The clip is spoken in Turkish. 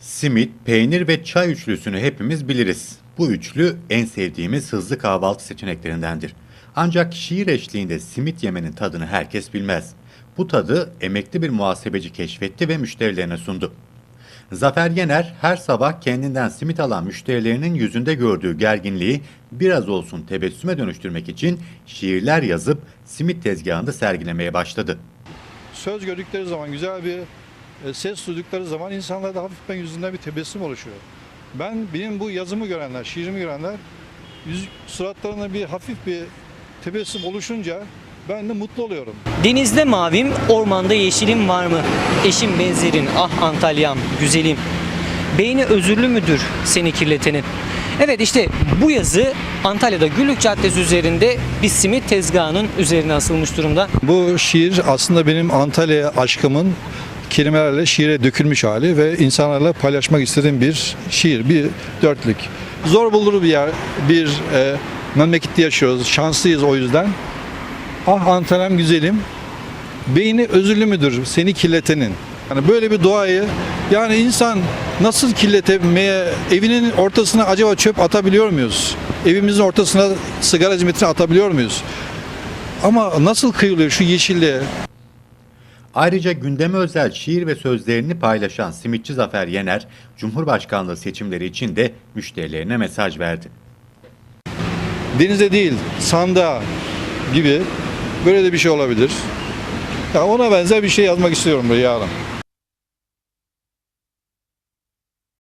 Simit, peynir ve çay üçlüsünü hepimiz biliriz. Bu üçlü en sevdiğimiz hızlı kahvaltı seçeneklerindendir. Ancak şiir eşliğinde simit yemenin tadını herkes bilmez. Bu tadı emekli bir muhasebeci keşfetti ve müşterilerine sundu. Zafer Yener her sabah kendinden simit alan müşterilerinin yüzünde gördüğü gerginliği biraz olsun tebessüme dönüştürmek için şiirler yazıp simit tezgahında sergilemeye başladı. söz gördükleri zaman, güzel bir ses duydukları zaman insanlarda hafiften yüzünden bir tebessüm oluşuyor. Ben benim bu yazımı görenler, şiirimi görenler yüz, suratlarında bir hafif bir tebessüm oluşunca ben de mutlu oluyorum. Denizde mavim, ormanda yeşilim var mı? Eşim benzerin, ah Antalya'm, güzelim. Beyni özürlü müdür seni kirletenin? Evet işte bu yazı Antalya'da Güllük Caddesi üzerinde bir simit tezgahının üzerine asılmış durumda. Bu şiir aslında benim Antalya aşkımın kelimelerle şiire dökülmüş hali ve insanlarla paylaşmak istediğim bir şiir, bir dörtlük. Zor bulur bir yer, bir e, memlekette yaşıyoruz, şanslıyız o yüzden. Ah Antalya'm güzelim, beyni özürlü müdür seni kirletenin? Yani böyle bir doğayı yani insan nasıl kirletemeye evinin ortasına acaba çöp atabiliyor muyuz? Evimizin ortasına sigara zimetini atabiliyor muyuz? Ama nasıl kıyılıyor şu yeşilliğe? Ayrıca gündeme özel şiir ve sözlerini paylaşan simitçi Zafer Yener, Cumhurbaşkanlığı seçimleri için de müşterilerine mesaj verdi. Denize değil, sandığa gibi böyle de bir şey olabilir. Ya ona benzer bir şey yazmak istiyorum yarın.